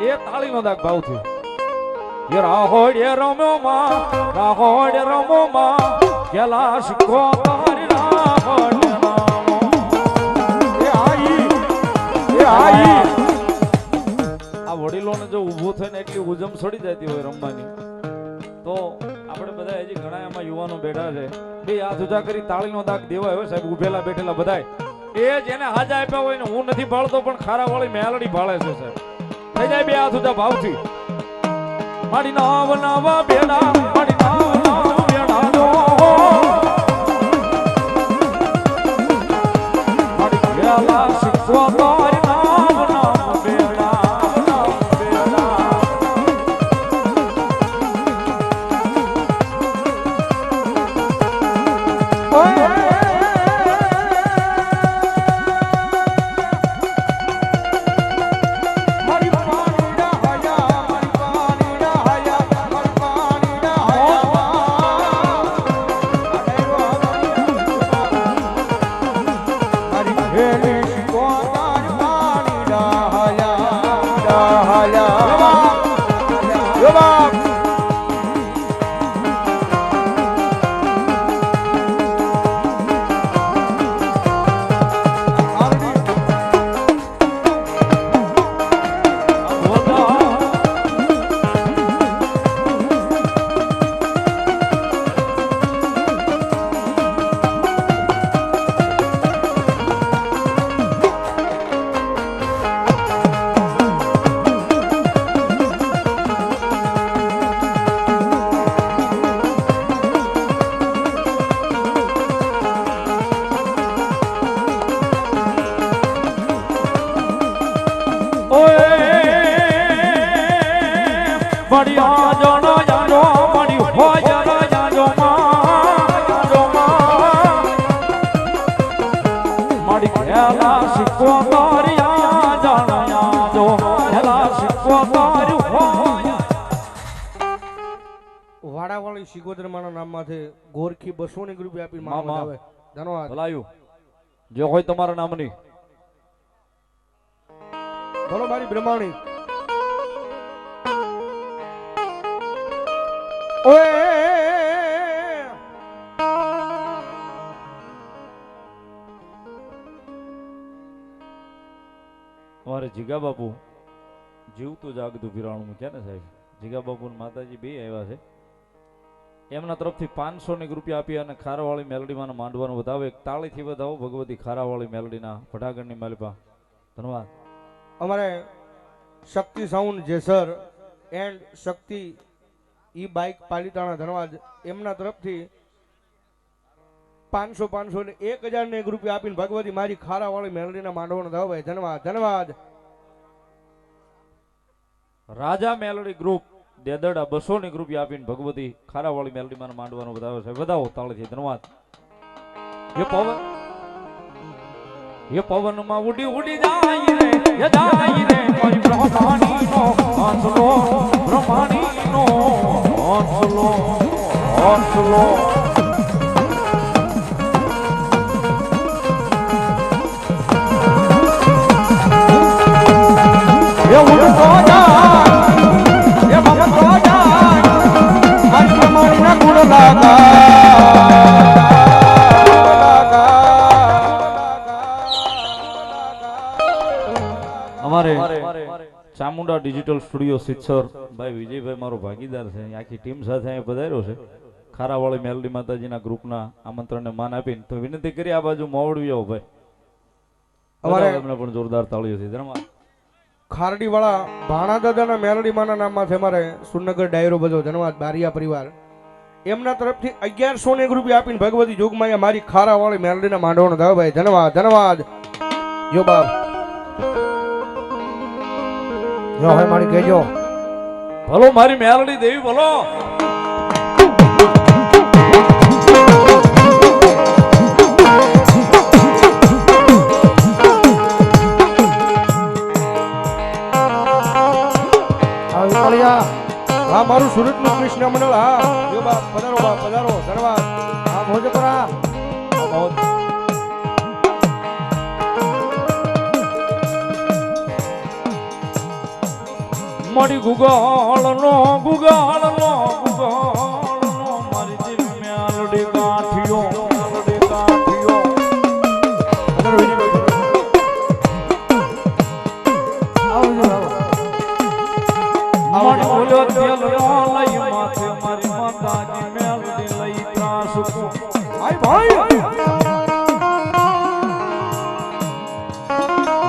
એ તાળીનો દાગ ભાવ થયો રાહોડે રમો માં રાહોડે રમો માં કેલાશ શીખો તારી રાહોડે. એ આઈ એ આઈ. આ વડીલોને જો ઊભું થઈને એટલી ઉજમ છોડી જતી હોય રમવાની, તો આપણે બધા હજી ઘણા એમાં યુવાનો બેઠા છે. બે હાથ ઉજા કરી તાળીનો દાગ દેવાય હોય સાહેબ ઉભેલા બેઠેલા બધાય. એ જેને હાજા આપ્યા હોય ને હું નથી ભાળતો, પણ ખારા વાળી મેલડી ભાળે છે સાહેબ. થઈ જાય બે હાથ ઊંચા ભાવથી. મારી નાવ નાવા બેડા, મારી નાવ નાવ બેડા. નો મારી ઘેલા શીખવા બસો ની ગ્રુપ આપી. આવે ધન્યવાદ ભલાયું. જે હોય તમારા નામની. બોલો મારી બ્રહ્માણી. ઓએ અમારે જીગા બાપુ જીવતું જાગતું પીરાણું. છે ને સાહેબ? જીગા બાપુ ને માતાજી બે આવ્યા છે. એમના તરફથી પાંચસો ની રૂપિયા આપી અને ખારાવાળી મેલડીમાં માંડવાનું બતાવે એક તાળીથી વધાવો ભગવતી ખારાવાળી મેલડીના ભટાગણની માલિપા. ધન્યવાદ. અમારે Shakti sound Jesar and Shakti E bike Palitana ધન્યવાદ. એમના તરફથી પાંચસો પાંચસો ને એક હજાર ને એક રૂપિયા આપીને ભગવતી મારી ખારા વાળી મેલડીના માંડવાનો ભાઈ. ધન્યવાદ ધન્યવાદ. રાજા મેલડી ગ્રુપ દેદડા બસો ની રૂપિયા આપીને ભગવતી ખારાવાળી મેલડીમાં માંડવાનો બતાવે છે. બતાવો તાળીથી ધન્યવાદ એ પવન? એ પવનમાં ઉડી ઉડી જાય રે એ જાય રે, કોઈ બ્રહ્માણીનો હંસલો બ્રહ્માણીનો હંસલો હંસલો. એ ઉડતો જાય ચામુંડા ડિજિટલ સ્ટુડિયો સિત્સર. ભાઈ વિજયભાઈ મારો ભાગીદાર છે. આખી ટીમ સાથે અહીં પધાર્યો છે. ખારાવાળી મેલડી માતાજીના ગ્રુપના આમંત્રણને માન આપીને તો વિનંતી કરી આ બાજુ મોવડી આવો ભાઈ. અમારે એમને પણ જોરદાર તાળીઓથી ધન્યવાદ ખારડી ભાણા દાદાના મેલડી માના નામમાંથી અમારે સુરનગર ડાયરો બધો ધન્યવાદ બારિયા પરિવાર. એમના તરફથી અગિયારસો ને એક રૂપિયા આપીને ભગવતી જોગમાયા મારી ખારાવાળી મેલડીના માંડવાનો દાવ ભાઈ. ધન્યવાદ ધન્યવાદ. જો બાપ. જો હવે મારી કહેજો. ભલો મારી મેલડી દેવી ભલો. મારું સુરતનું કૃષ્ણ મંડળ હા. પધારો પધારો ધન્યવાદ મારી ગુગાળનો ગુગાળનો ગુગાળનો મારી દિલ મેલડી ગાંઠિયો મેલડી ગાંઠિયો. મણ બોલ્યો, તેલ લઈ માથે મારી માતાજી મેલડી લઈ ત્રાસકો ભાઈ ભાઈ.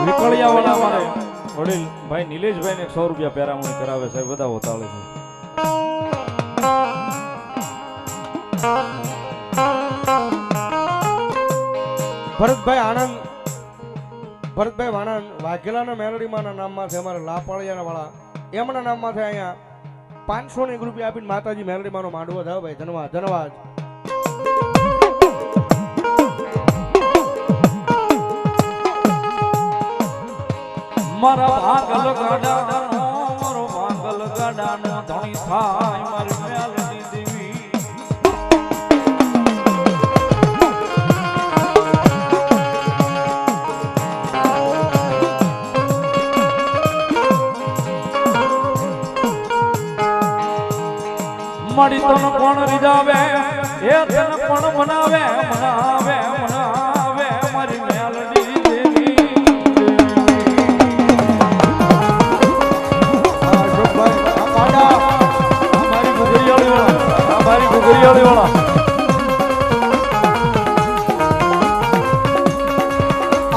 નીકળ્યા વાળા મારે. વડીલ ભાઈ નિલેશભાઈ ને સો રૂપિયા પેરામણી કરાવે છે બધા હોતાળે છે. ભરતભાઈ આણંદ, ભરતભાઈ વાણંદ, વાઘેલાના મેલડીમાંના નામમાં છે અમારા લાપાળિયાના વાળા. એમના નામમાં છે અહીંયા પાંચસો ને એક રૂપિયા આપીને માતાજી મેલડીમાંનો માંડવો થયો ભાઈ ધન્યવાદ ધન્યવાદ મારા ભાગલ ગાડાનો મારો ભાગલ ગાડાનો ધણી થાય મારી મેલડી દેવી. મળી તન કોણ રીજાવે, એ તને મનાવે મનાવે મનાવે.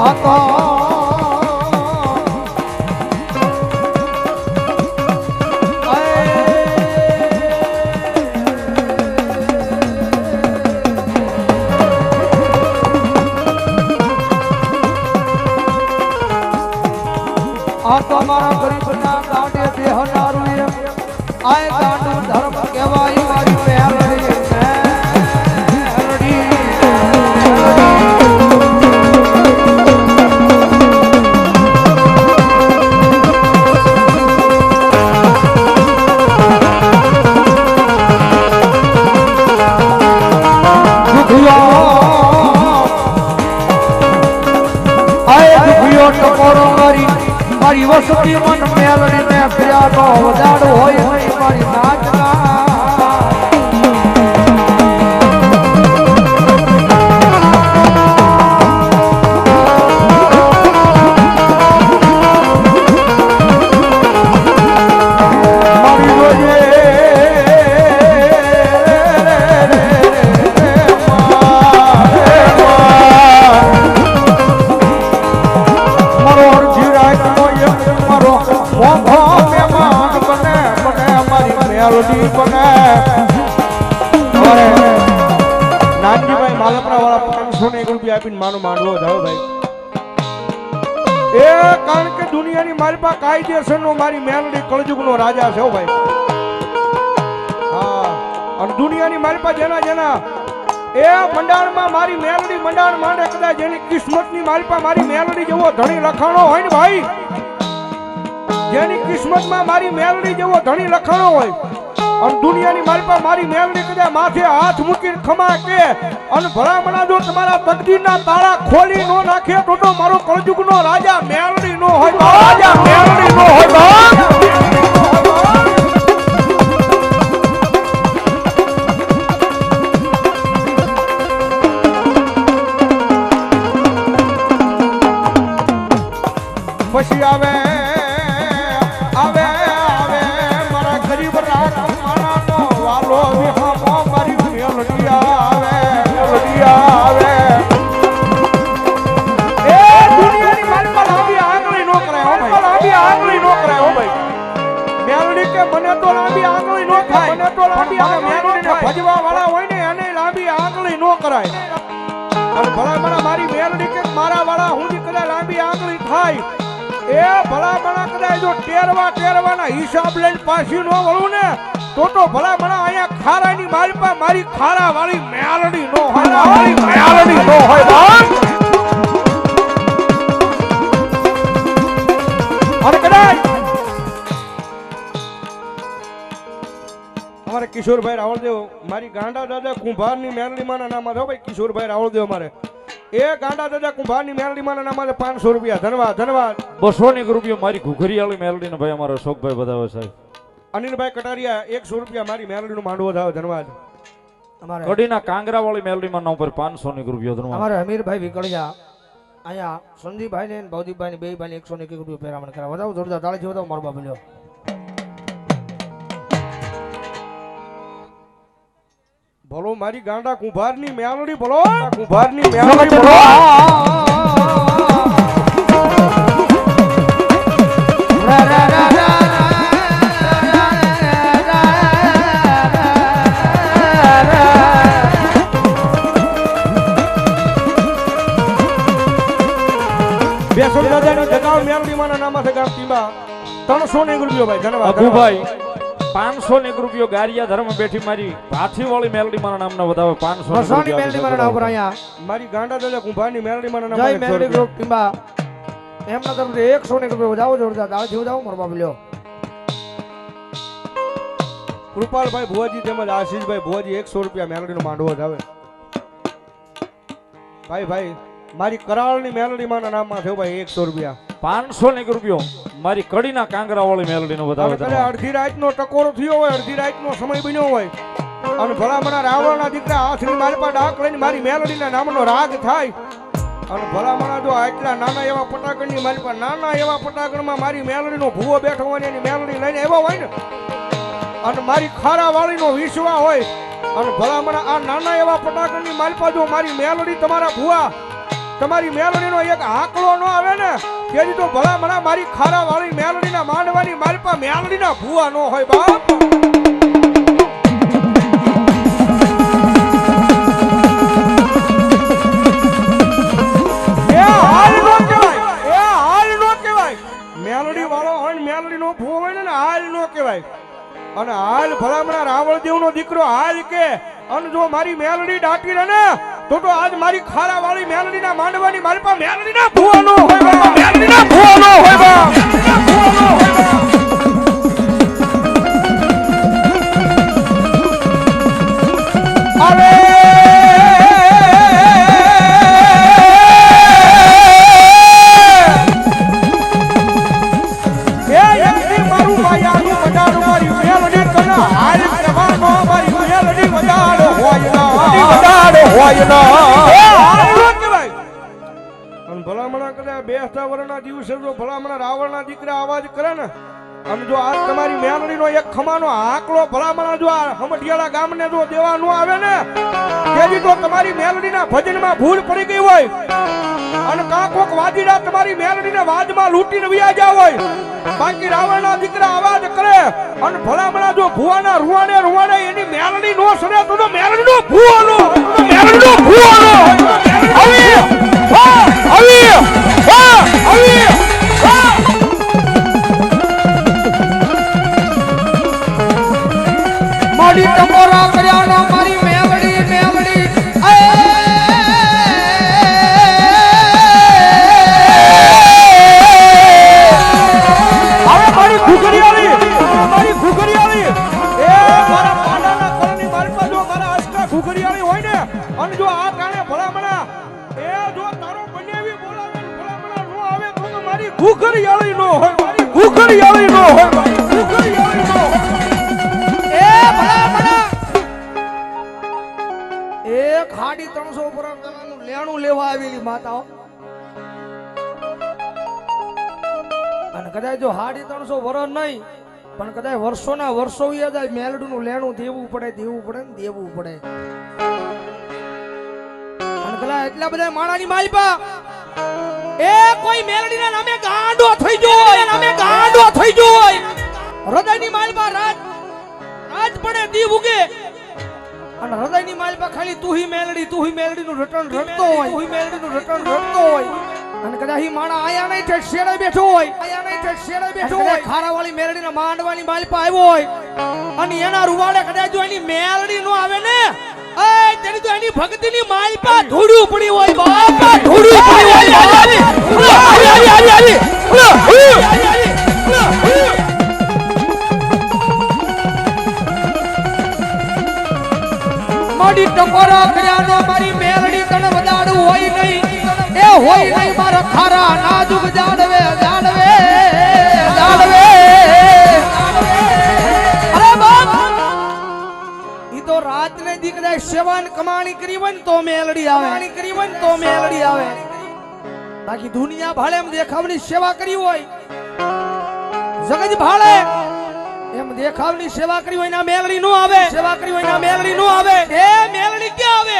આ માનો માંડવો થયો. ભાઈ એ કારણ કે દુનિયાની મારી પાસે કાયદેસરનો મારી મેલડી કળજુગનો રાજા છે ભાઈ. અને દુનિયાની મારી પાસે જેના જેના એ મંડાણમાં મારી મેલડી મંડાણ માંડે કદાચ જેની કિસ્મતની મારી પાસે મારી મેલડી જેવો ધણી લખાણો હોય ને ભાઈ, જેની કિસ્મતમાં મારી મેલડી જેવો ધણી લખાણો હોય અને દુનિયાની મારી પર મારી મેલડી કદા માથે હાથ મૂકીને ખમા કે અને ભલામણા જો તમારા તકદીરના તાળા ખોલી નો નાખે તો તો મારો કળજુગનો રાજા મેલડી નો હોય રાજા મેલડી નો હોય પછી આવે કરાય. અને ભલા ભલા મારી મેલડી કે મારા વાળા હું કદાચ લાંબી આંગળી થાય એ ભલા ભલા કદાચ જો ટેરવા ટેરવાના હિસાબ લઈને પાછી ન વળું ને તો તો ભલા ભલા અહીંયા ખારાની મારી પાસે મારી ખારા વાળી મેલડી નો હોય. મારી મેલડી નો હોય ભાઈ અને કદાચ અમારે કિશોરભાઈ રાવળદેવ મારી ગાંડા દાદા કુંભારની મેરણીમાંના નામ હતા ભાઈ કિશોરભાઈ રાવળદેવ મારે એ ગાંડા દાદા કુંભારની મેલડી નામ નામે પાંચસો રૂપિયા. ધન્યવાદ ધન્યવાદ. બસો ની રૂપિયા મારી ઘુઘરીયાળી મેલડી ને ભાઈ અમારો અશોકભાઈ બધાવે સાહેબ. અનિલભાઈ કટારિયા એકસો રૂપિયા મારી મેલડીનું માંડવો થાય ધન્યવાદ. કડીના કાંગરા વાળી મેલડી માં ઉપર પાંચસો ની રૂપિયા ધન્યવાદ. અમારે અમીરભાઈ વિકળિયા અહીંયા સંદીપભાઈ ને ભૌદીપભાઈ ને બે ભાઈ ને એકસો ને એક રૂપિયા પેરામણ કરાવ વધાવો જોરદાર તાળી વધાવો મારો બાબુ બોલો મારી ગાંડા કુંભારની મેલડી બોલો કુંભારની મેલડી ભલો બેસો દાદાની જગાવ મેલડી માના નામે ગામ ટીમા. ત્રણસો ને એક ભાઈ ધન્યવાદ ધન્યવાદ. અભુભાઈ પાંચસો ની રૂપિયો ગારિયા ધર્મ બેઠી મારી હાથી વાળી મેલડી મારા નામના વધાવે પાંચસો બસોની મેલડી મારા ઉપર અહીંયા. મારી ગાંડા દાદા કુંભાની મેલડી માના જય મેલડી ગ્રુપ ટીમ્બા એમના તરફથી એકસો ને એક રૂપિયા વધાવો જોરદાર. તાળી વધાવો મારો બાપ લ્યો. કૃપાલભાઈ ભુવાજી તેમજ આશીષભાઈ ભુવાજી એકસો રૂપિયા મેલડીનો માંડવો વધાવે. આવે ભાઈ ભાઈ મારી કરાળની મેલડી માના નામમાં થયો ભાઈ એકસો રૂપિયા. પાંચસો એક રૂપિયો. મારી કડીના કાંગરા વાળી મેલડી નો વધાવે અડધી રાત નો ટકોરો થયો હોય અડધી રાતનો સમય બન્યો હોય. અને ભલામણા રાવણના દીકરા હાથની મારી પાસે ડાક લઈને મારી મેલડીના નામનો રાગ થાય. અને ભલામણા જો આટલા નાના એવા પટાકણની મારી પાસે નાના એવા પટાકણમાં મારી મેલડીનો ભૂવો બેઠો હોય ને એની મેલડી લઈને એવો હોય ને અને મારી ખારા વાળીનો વિશ્વા હોય અને ભલામણા આ નાના એવા પટાકણની મારી પાસે જો મારી મેલડી તમારા ભૂવા તમારી મેલડીનો એક આંકડો ન આવે ને, તેની તો ભલામણા મારી ખારા વાળી મેલડીના માંડવાની મારી પાસે મેલડીના ભૂવા ન હોય બાપ. મેલડી વાળો હોય ને મેલડી નો ભૂવો હોય ને હાલ નો કહેવાય. અને હાલ ભલામણા રાવણદેવ નો દીકરો હાલ કે, અને જો મારી મેલડી રહે ને તો તો આજ મારી ખારા વાળી મેલડી ના માંડવાની મારી પાસે મેલડી ના ભૂવાનો હોય ભૂવાનો બા. મેલડી ભૂવાનો હોય બાપ અરે ભલામણા કદાચ બેસતા વર્ષના દિવસે જો ભલામણા રાવણના દીકરા અવાજ કરે ને અને જો આ તમારી મેલડીનો એક ખમાનો આકલો ભલામણ જો આ હમઢિયાળા ગામને જો દેવા ન આવે ને, તેથી તો તમારી મેલડીના ભજનમાં ભૂલ પડી ગઈ હોય. અને કાં કોક વાદીડા તમારી મેલડીને વાદમાં લૂંટીને વ્યા ગયા હોય. બાકી રાવણના દીકરા અવાજ કરે અને ભલામણા જો ભુવાના રૂવાડે રૂવાડે એની મેલડી નો સરે તો તો મેલડીનો ભુવાનો મેલડીનો ભુવાનો આવી આવી આવી આવી મારી ટકોરા કર્યાનો મારી મેવડી મેવડી હવે મારી ઘૂઘરીયાળી મારી ઘૂઘરીયાળી એ મારા પાડાના કળની મારી પાસે જો મારા આશકા આવી હોય ને, અને જો આ કાણે ભલામણા, એ જો તારો બનેવી બોલાવે ભલામણા નો આવે તો મારી ઘૂઘરી આવી નો હોય, મારી ઘૂઘરીયાળી નો હોય, મારી આવી નો હાડી ત્રણસો ઉપર લેણું લેવા આવેલી માતાઓ. અને કદાચ જો હાડી ત્રણસો વર્ષ નહીં, પણ કદાચ વર્ષોના વર્ષો જાય મેલડીનું લેણું દેવું પડે દેવું પડે ને દેવું પડે. એટલા બધા માણાની માલપા, એ કોઈ મેલડીના નામે ગાંડો થઈ ગયો હોય નામે ગાંડો થઈ ગયો હોય. હૃદયની માલપા રાત રાત પડે દીવ ઉગે અને હૃદયની માલપા ખાલી તું હી મેલડી તું હી મેલડી નું રટણ રટતો હોય. તું હી મેલડી નું રટણ રટતો હોય. અને કદાચ માણા આયા નહીં ઠેઠ શેડે બેઠો હોય. આયા નહીં ઠેઠ શેડે બેઠો હોય. ખારાવાળી મેલડીના માંડવાની માલપા આવ્યો હોય. અને એના રૂવાડે કદાચ જો એની મેલડી નો આવે ને એ તેની તો એની ભક્તિની માલપા ધૂળ્યું પડી હોય. બાપ ધૂળ્યું પડી હોય. હાલી હાલી હાલી હાલી મારી ટકોરો કર્યાનો મારી મેલડી તણ વધાડું હોય નહીં. હોય નહીં મારા ખારા નાજુક જાડવે જાડવે જાડવે અરે બાપ! ઈ તો રાત ને દી કદાચ સેવાન કમાણી કરીવન તો મેલડી આવે. કમાણી કરીવન તો મેલડી આવે. બાકી દુનિયા ભાળે એમ દેખાવની સેવા કરી હોય. જગત ભાળે. દેખાવની સેવા કરી હોય ના મેલડી નો આવે. સેવા કરી હોય ના મેલડી નો આવે. એ મેલડી ક્યાં આવે?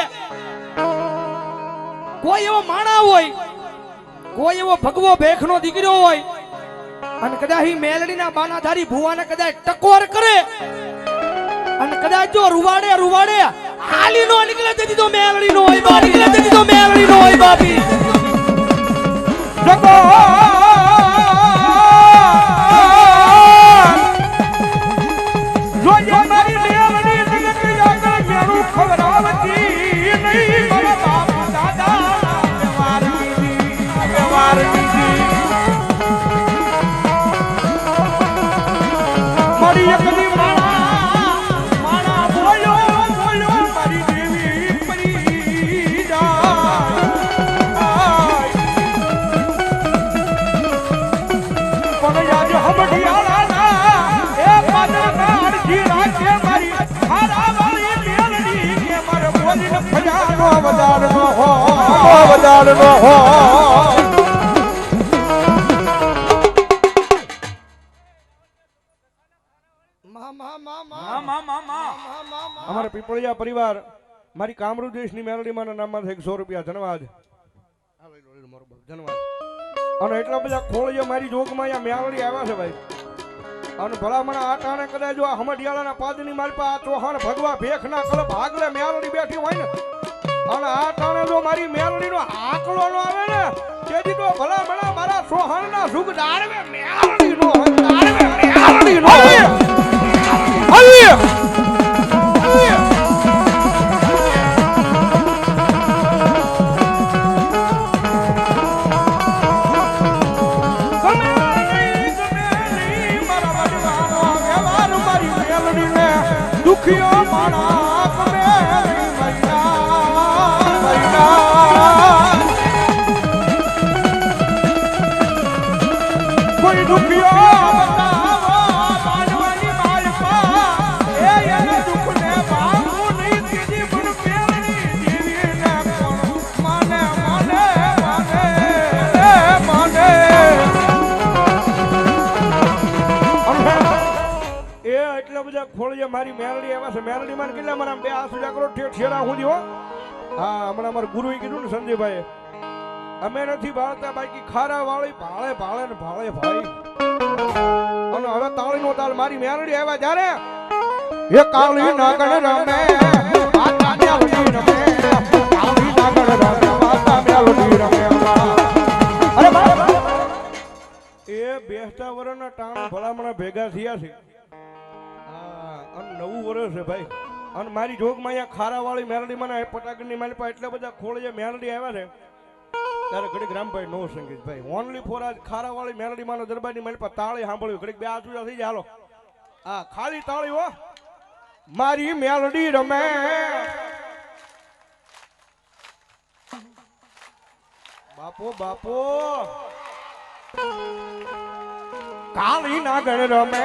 કોઈ એવો માણા હોય કોઈ એવો ભગવો ભેખનો દીકરો હોય અને કદાચ મેલડીના બાનાધારી ભુવાને કદાચ ટકોર કરે અને કદાચ જો રૂવાડે રૂવાડે આલી નો નીકળે તેથી તો મેલડી નો હોય બા નીકળે તેથી તો મેલડી નો હોય બાપી જોઈએ મારી મેલડી જગતની આગળ મેરું ખવડાવતી નહીં. વધારનો પીપળિયા પરિવાર, મારી કામરૂ દેશની મેલડીમાંના નામમાં એક સો રૂપિયા ધન્યવાદ ધન્યવાદ અને એટલા બધા ખોળીઓ મારી જોગમાં અહીંયા મેલડી આવ્યા છે ભાઈ. અને ભલામણ આ ટાણે કદાચ જો હમડિયાળાના પાદની પાસે આ ચૌહાણ ભગવા ભેખના કલપ આગલે મેલડી બેઠી હોય ને અને આ ટાણે જો મારી મેલડીનો આકલો નો આવે ને તેથી તો ભલામણ મારા સોહાણના સુખ દાડવે મેલડી નો દાડવે મેલડી નો ગમે નહીં, મેલડી માં કેટલા મારા બે આસુ સુજા ઠેઠેડા ઠેઠ હું. હો, હમણાં અમારા ગુરુએ કીધું ને સંજયભાઈ અમે નથી ભાળતા બાકી ખારા વાળી, ભાળે ભાળે ને ભાળે ભાઈ અને હવે તાળી નો તાલ મારી મેલડી આવ્યા જ્યારે? એ કાળી નાગણ રમે રમે, કાળી એ બેસતા વરના ટાણ ભલામણા ભેગા થયા છે. અને નવું વર્ષ છે ભાઈ. અને મારી જોગમાં અહીંયા ખારાવાળી મેલડી મને પટાકની મારી પાસે એટલા બધા ખોળીએ મેલડી આવ્યા છે. ત્યારે ઘડીક રામભાઈ નો સંગીત ભાઈ. ઓનલી ફોર આજ ખારાવાળી મેલડી માનો દરબારની મારી પાસે તાળી સાંભળ્યું. ઘડીક બે ઊંચા થઈ જાય. હા ખાલી તાળી હો. મારી મેલડી રમે. બાપો બાપો. કાળી નાગણ રમે.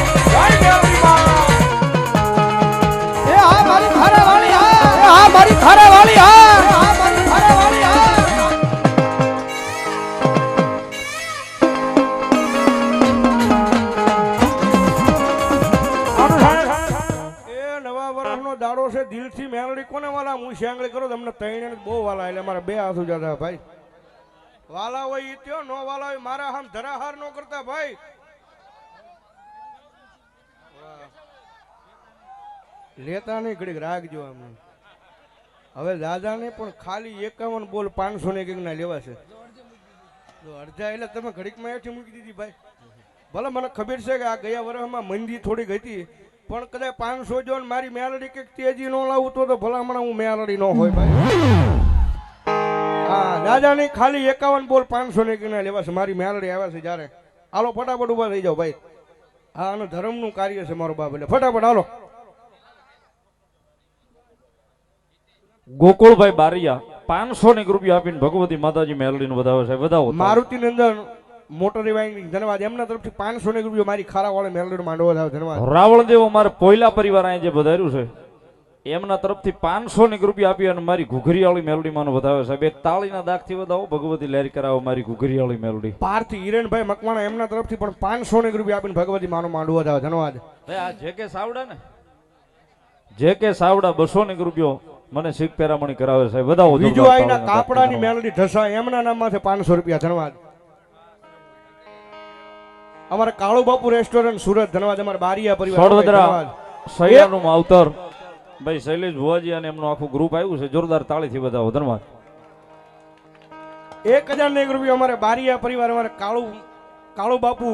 મારા બે આસુ જાતા ભાઈ. વાલા હોય ઈ ત્યો નો વાલા હોય મારા હામ ધરાહાર નો કરતા ભાઈ. લેતા નહીં ઘડીક રાખજો અમને હવે દાદાને પણ ખાલી એકાવન બોલ પાંચસો ને કંઈક ના લેવા છે. અડધા એટલે તમે ઘડીકમાં એઠી મૂકી દીધી ભાઈ. ભલે મને ખબર છે કે આ ગયા વર્ષમાં મંદી થોડીક હતી પણ કદાચ પાંચસો જો મારી મેલડી કંઈક તેજી ન લાવું તો ભલામણ હું મેલડી ન હોય ભાઈ. હા. દાદાની ખાલી એકાવન બોલ પાંચસો ને કિના લેવા છે. મારી મેલડી આવ્યા છે જ્યારે. હાલો ફટાફટ ઊભા થઈ જાઓ ભાઈ. હા અને ધર્મનું કાર્ય છે મારો બાપ એટલે. ફટાફટ હાલો. ગોકુળભાઈ બારિયા પાંચસો ને રૂપિયા આપીને ભગવતી માતાજી મેલડીને વધાવે છે. વધાવો મારુતિ નંદન મોટર રિવાઇન્ડિંગ ધન્યવાદ. એમના તરફથી પાંચસો ને રૂપિયા મારી ખારા વાળે મેલડી માંડવા થાવ ધન્યવાદ. રાવળદેવ અમારે પોયલા પરિવાર અહીંયા જે વધાર્યું છે એમના તરફથી પાંચસો ને રૂપિયા આપી અને મારી ઘુઘરીયાળી મેલડી માનું વધાવે સાહેબ એક તાળીના દાખથી વધાવો ભગવતી લહેર કરાવો મારી ઘુઘરીયાળી મેલડી. પારથી હિરેનભાઈ મકવાણા એમના તરફથી પણ પાંચસો ને રૂપિયા આપીને ભગવતી માનો માંડવો વધાવે. ધન્યવાદ. આ જે કે સાવડા ને જે કે સાવડા બસો ને રૂપિયો મને શીખ પેરામણી કરાવે સાહેબ વધાવો બીજું આઈના કાપડાની મેલડી ઢસા એમના નામમાંથી પાંચસો રૂપિયા. ધન્યવાદ. અમારે કાળુ બાપુ રેસ્ટોરન્ટ સુરત. ધન્યવાદ. અમારા બારિયા પરિવાર. સૈયાનું માવતર ભાઈ શૈલેષ ભુવાજી અને એમનું આખું ગ્રુપ આવ્યું છે જોરદાર તાળીથી વધાવો ધન્યવાદ એક હજાર ને એક રૂપિયા અમારે બારીયા પરિવાર અમારે કાળુ કાળુ બાપુ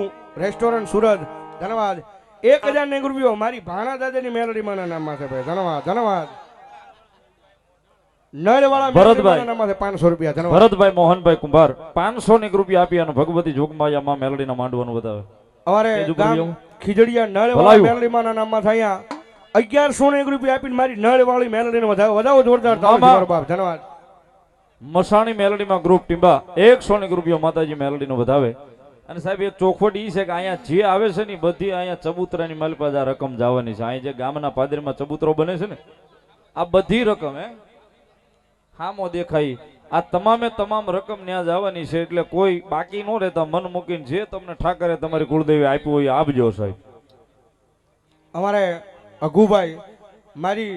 રેસ્ટોરન્ટ સુરત ધન્યવાદ એક હજાર ને એક રૂપિયો મારી ભાણા દાદાની મેલડીમાંના નામમાં છે ભાઈ ધન્યવાદ ધન્યવાદ ભરતભાઈ. મોહનભાઈ કુંભાર પાંચસો ને રૂપિયા આપી અને ભગવતી જોગમાયામાં મેલડીના માંડવાનું બતાવે અમારે? ખીજડીયા નળવાળા ભલાયું. માં નામમાં અહીંયા અગિયારસો ને એક રૂપિયા આપીને મારી નળવાળી મેલડીને વધાવો. વધાવો જોરદાર. બાપ. ધન્યવાદ. મસાણી મેલડીમાં ગ્રુપ ટીમ્બા એકસો ને રૂપિયા માતાજી મેલડીનો વધાવે. અને સાહેબ એક ચોખવટ ઈ છે કે અહીંયા જે આવે છે ને બધી અહીંયા ચબૂતરાની માલપાસ આ રકમ જવાની છે. અહીં જે ગામના પાદરમાં ચબૂતરો બને છે ને આ બધી રકમ હે? હામો દેખાય. આ તમામે તમામ રકમ ત્યાં જવાની છે એટલે કોઈ બાકી ન રહેતા મન મૂકીને જે તમને ઠાકરે તમારી કુળદેવી આપ્યું હોય એ આપજો સાહેબ. અમારે અઘુભાઈ મારી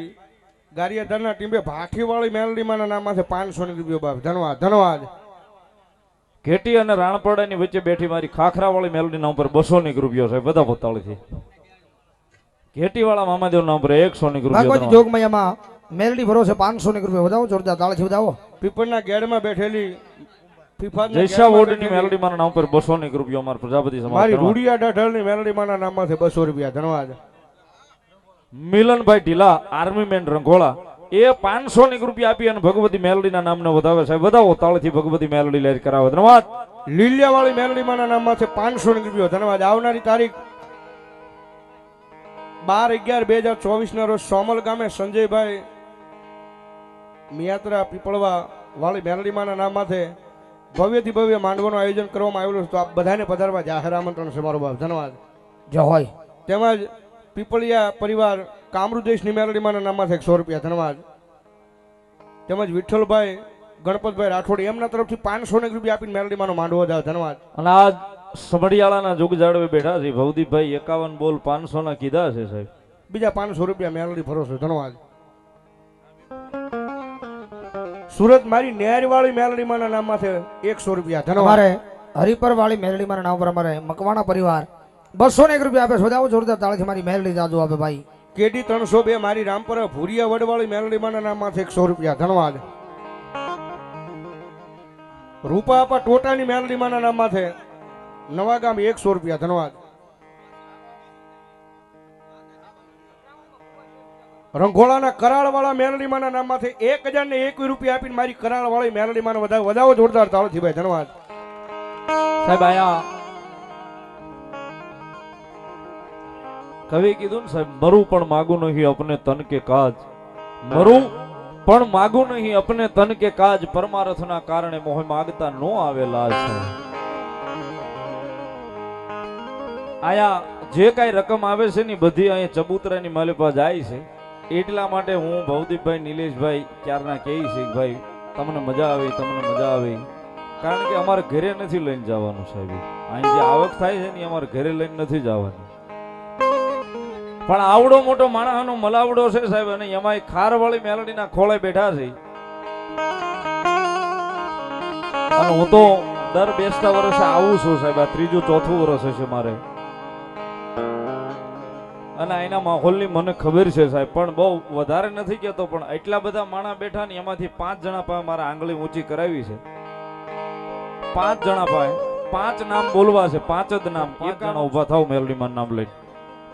ગારિયાધારના ટીમે ભાઠીવાળી મેલડીમાંના નામમાંથી પાંચસો ની રૂપિયા બાપ. ધન્યવાદ ધન્યવાદ ઘેટી અને રાણપડાની વચ્ચે બેઠી મારી ખાખરાવાળી મેલડીના ઉપર બસો ની રૂપિયો છે બધા પોતાળીથી. ઘેટીવાળા મામાદેવના ઉપર એકસો ની રૂપિયો જોગમૈયામાં મેલડી ભરો છે પાંચસો ની રૂપિયા વધાવો જોરદાર તાળથી વધાવો. પીપળના ગેડમાં બેઠેલી વોર્ડની બેઠેલી મેલડીમાંના નામ ઉપર બસો ની રૂપિયા અમારા પ્રજાપતિ સમાજ મારી. રૂડિયા ડાઢળની મેલડીમાંના નામમાં નામમાંથી બસો રૂપિયા ધન્યવાદ મિલનભાઈ ઢીલા આર્મી મેન રંગોળા. એ પાંચસો ની રૂપિયા આપી અને ભગવતી મેલડીના નામને વધાવે સાહેબ. વધાવો તાળથી ભગવતી મેલડી લહેર કરાવે. ધન્યવાદ. લીલિયાવાળી મેલડીમાં નામમાં છે પાંચસો ની રૂપિયો ધન્યવાદ. આવનારી તારીખ બાર અગિયાર બે હજાર ચોવીસ ના રોજ સોમલ ગામે સંજયભાઈ મિયાત્રા પીપળવા વાળી મેલડીમાંના નામમાંથી ભવ્યથી ભવ્ય માંડવાનું આયોજન કરવામાં આવેલું છે. તો આપ બધાને પધારવા જાહેર આમંત્રણ છે. મારો બાપ. ધન્યવાદ. જો હોય. તેમજ પીપળિયા પરિવાર કામરુદેશની મેલડીમાંના છે એકસો રૂપિયા ધન્યવાદ તેમજ વિઠ્ઠલભાઈ ગણપતભાઈ રાઠોડ એમના તરફથી પાંચસો ને રૂપિયા આપીને મેલડીમાંનો માંડવો દાવ ધન્યવાદ અને આ સમઢિયાળાના જોગ જાડવે બેઠા છે. ભવદીપભાઈ એકાવન બોલ પાંચસો ના કીધા છે સાહેબ. બીજા પાંચસો રૂપિયા મેલડી ભરોસો ધન્યવાદ સુરત મારી નેરવાળી મેલડીમાંના છે એકસો રૂપિયા ધન્યવાદ હરિપર વાળી મેલડી મારા નામ પર અમારે મકવાણા પરિવાર બસો ને એક રૂપિયા આપે વધાવો જોરદાર તાળીથી મારી મેલડી જાજુ આપે ભાઈ. કેડી ત્રણસો બે મારી રામપરા ભૂરિયા વડવાળી મેલડીમાંના નામમાંથી એકસો રૂપિયા. ધન્યવાદ રૂપા આપા ટોટાની મેલડીમાંના નામમાંથી નવા ગામ એકસો રૂપિયા. ધન્યવાદ રંગોળાના કરાળવાળા મેલડીમાના નામમાંથી એક હજાર ને એક રૂપિયા આપીને મારી કરાળવાળી મેલડીમાંનો વધાવો. વધાવો જોરદાર તાળથી ભાઈ. ધન્યવાદ સાહેબ આયા કવિ કીધું ને સાહેબ, મરું પણ માગું નહીં અપને તન કે કાજ. મરું પણ માગું નહીં અપને તન કે કાજ. પરમારથના કારણે મોહ માગતા નો આવેલા છે. આયા જે કાંઈ રકમ આવે છે ને બધી અહીંયા ચબૂતરાની માલિપા જાય છે. એટલા માટે હું ભવદીપભાઈ નિલેશભાઈ ક્યારના કહે છે ભાઈ, તમને મજા આવે, તમને મજા આવે. કારણ કે અમારે ઘરે નથી લઈને જવાનું સાહેબ. અહીં જે આવક થાય છે ને અમારે ઘરે લઈને નથી જવાનું. પણ આવડો મોટો માણસનો મલાવડો છે સાહેબ, અને એમાં ખારવાળી મેલડીના ખોળે બેઠા છે. અને હું તો દર બેસતા વર્ષે આવું છું સાહેબ, આ ત્રીજું ચોથું વર્ષ હશે મારે. અને એના માહોલની મને ખબર છે સાહેબ, પણ બહુ વધારે નથી કહેતો, પણ એટલા બધા માણા બેઠા ને એમાંથી પાંચ જણા પાસે મારા આંગળી ઊંચી કરાવી છે. પાંચ જણા પાસે, પાંચ નામ બોલવા છે, પાંચ જ નામ. એક જણા ઊભા થાવ મેલડીમાં નામ લઈને.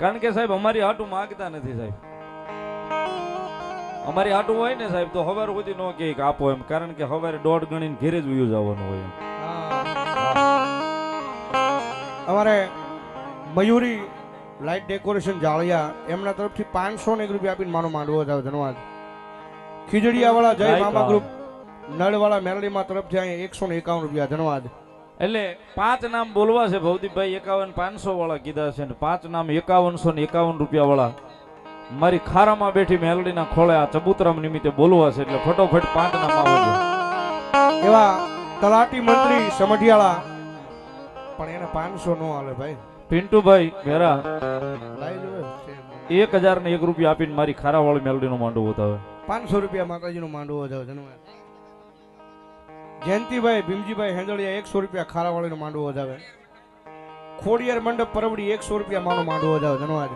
કારણ કે સાહેબ અમારી હાટું માગતા નથી સાહેબ અમારી આટું હોય ને સાહેબ તો હવાર સુધી નો કે આપો એમ કારણ કે હવારે દોઢ ગણીને ઘેરે જ વયું જવાનું હોય. અમારે મયુરી લાઇટ ડેકોરેશન જાળિયા એમના તરફથી પાંચસો ને એક રૂપિયા આપીને માનો માંડવો જાવ ધન્યવાદ ખીજડીયાવાળા જય મામા. ગ્રુપ નળવાળા મેલડીમાં તરફથી અહીંયા એકસો ને એકાવન રૂપિયા ધન્યવાદ એટલે પાંચ નામ બોલવા છે ભવદીપભાઈ એકાવન પાંચસો વાળા કીધા છે ને પાંચ નામ એકાવનસો ને એકાવન રૂપિયા વાળા. મારી ખારામાં બેઠી મેલડીના ખોળે આ ચબુતરામ નિમિત્તે બોલવા છે એટલે ફટોફટ પાંચ નામ આવે એવા તલાટી મંત્રી સમઢિયાળા. પણ એને પાંચસો નો હાલે ભાઈ. પિન્ટુભાઈ ભેરા. એક હજાર ને એક રૂપિયા આપીને મારી ખારાવાળી મેલડીનું માંડવું બતાવે પાંચસો રૂપિયા માતાજીનો માંડવો ધન્યવાદ જયંતિભાઈ ભીમજીભાઈ હેંદળિયા એકસો રૂપિયા ખારાવાળીનો માંડવો વધાવે. ખોડિયાર મંડપ પરવડી એકસો રૂપિયા માનો માંડવો વધાવે. ધન્યવાદ.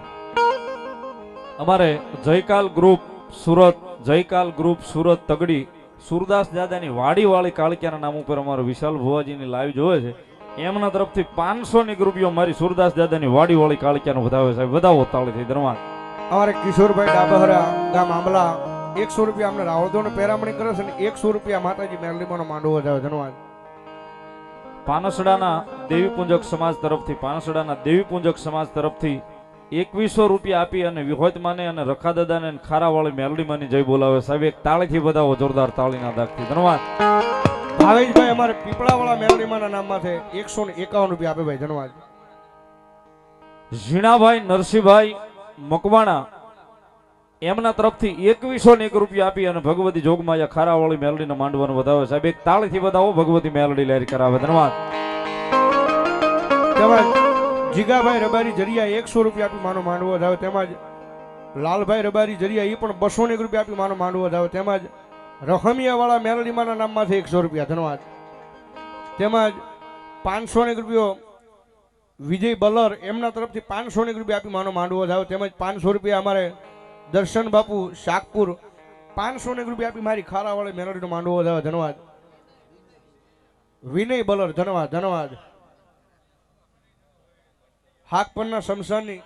અમારે જયકાલ ગ્રુપ સુરત જયકાલ ગ્રુપ સુરત તગડી સુરદાસ દાદાની વાડીવાળી કાળકિયાના નામ ઉપર અમારો વિશાલ ભુવાજીની લાઈવ જોવે છે. એમના તરફથી પાંચસો ની ગ્રુપીઓ મારી સુરદાસ દાદાની વાડીવાળી કાળકિયાનો વધાવે સાહેબ વધાવો તાળીથી. ધન્યવાદ. અમારે કિશોરભાઈ ડાબહરા ગામ આંબલા એકસો રૂપિયા અમને રાવળદોને પેરામણી કરે છે અને એકસો રૂપિયા માતાજી મેરલીમાનો માંડવો વધાવે ધન્યવાદ. પાનસડાના દેવી પૂંજક સમાજ તરફથી પાનસડાના દેવી પૂંજક સમાજ તરફથી એકવીસો રૂપિયા આપી અને વિહોતમાને અને રખાદાદાને ખારાવાળી મેરડીમાની જય બોલાવે. સાહેબ એક તાળીથી વધાવો જોરદાર તાળીના દાખથી ધન્યવાદ. ભાવેશભાઈ અમારે પીપળાવાળા મેરડીમાના નામમાં છે. એકસો ને એકાવન રૂપિયા આપે ભાઈ. ધન્યવાદ. ઝીણાભાઈ નરસિંહભાઈ મકવાણા એમના તરફથી એકવીસો ને એક રૂપિયા આપી અને ભગવતી જોગમાયા ખારાવાળી મેલડીને માંડવાનું વધાવે. સાહેબ, એક તાળીથી વધાવો, ભગવતી મેલડી લહેર કરાવે. ધન્યવાદ. જીગાભાઈ રબારી જરિયા એકસો રૂપિયા આપી માનો માંડવો વધાવે. તેમજ લાલભાઈ રબારી જરિયા એ પણ બસો ને એક રૂપિયા આપી માનો માંડવો વધાવે. તેમજ રહમિયાવાળા મેલડીમાના નામમાંથી એકસો રૂપિયા. ધન્યવાદ. તેમજ પાંચસો ને રૂપિયો વિજય બલર એમના તરફથી પાંચસો ને રૂપિયા આપી માનો માંડવો વધાવે. તેમજ પાંચસો રૂપિયા અમારે દર્શન બાપુ, શાકપુર. પાંચસો ને રૂપિયા આપી મારી ખારાવાળી મેરડીનો માંડવો વધાવે ધન્યવાદ. વિનય બલર, ધન્યવાદ ધન્યવાદ. હાકપરના શમશાનની,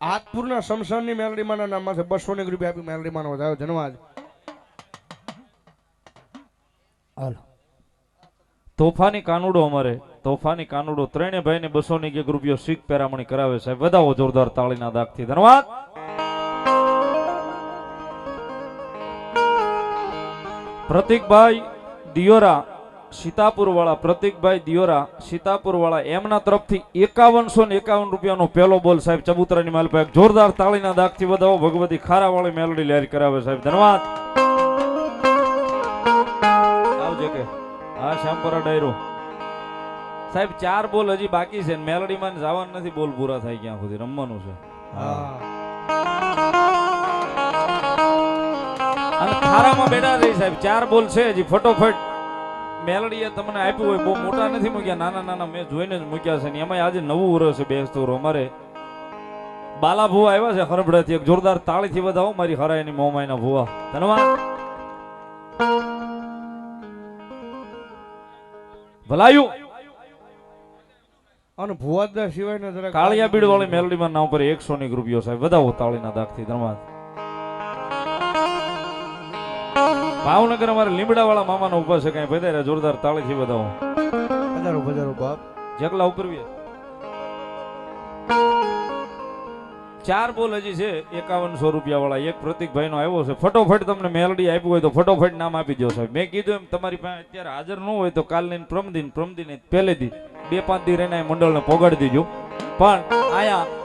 હાથપુરના શમશાનની મેલડીમાના નામમાં છે બસો ને રૂપિયા આપી મેલડીમાનો વધાયો ધન્યવાદ. તોફાની કાનુડો અમારે, તોફાની કાનુડો ત્રણે ભાઈને બસો ને એક રૂપિયો શીખ પેરામણી કરાવે સાહેબ વધાવો જોરદાર તાળીના દાગથી, ધન્યવાદ. પ્રતિકભાઈ દિયોરા સીતાપુર વાળા પ્રતિકભાઈ દિયોરા સીતાપુર વાળા એમના તરફથી એકાવનસો ને એકાવન રૂપિયાનો પહેલો બોલ સાહેબ ચબુતરાની માલ પર જોરદાર તાળીના દાગથી વધાવો. ભગવતી ખારાવાળી મેલડી લહેર કરાવે સાહેબ. ધન્યવાદ. આવજે કે. હા, શ્યામપરા ડાયરો. સાહેબ, ચાર બોલ હજી બાકી છે મેલડીમાં જવાનું નથી, બોલ પૂરા થાય ક્યાં સુધી? રમવાનું છે. હા. અને ખારામાં બેઠા રહી સાહેબ. ચાર બોલ છે હજી. ફટોફટ મેલડીએ તમને આપ્યું હોય. બહુ મોટા નથી મૂક્યા. નાના નાના મેં જોઈને જ મૂક્યા છે ને એમાં આજે નવું વર્ષ છે બેસતું. અમારે. બાલા ભુવા આવ્યા છે હરભડાથી. એક જોરદાર તાળીથી વધાવો. મારી હરાયની મોમાઈના ભુવા. ધન્યવાદ ભલાયું. અને ભુવાદા સિવાયના જરા કાળિયા બીડ વાળી મેલડીમાં નામ પર એકસો ની રૂપિયો સાહેબ. વધાવો તાળીના દાખથી ધન્યવાદ ભાવનગર અમારા લીમડા વાળા મામાનો ઊભા છે કઈ પધાર્યા જોરદાર તાળીથી વધાવો. હજારો હજારો બાપ. જગલા ઉપર ચાર બોલ હજી છે એકાવનસો રૂપિયા વાળા એક પ્રતિકભાઈ નો આવ્યો છે. ફટોફટ તમને મેલડી આપ્યું હોય તો ફટોફટ નામ આપી દો સાહેબ. મેં કીધું એમ તમારી પાસે અત્યારે હાજર ન હોય તો કાલ લઈને પ્રમદિન પ્રમદિન પહેલેથી બે પાંચ દી રહીને મંડળને પોગાડી દીજો. પણ આયા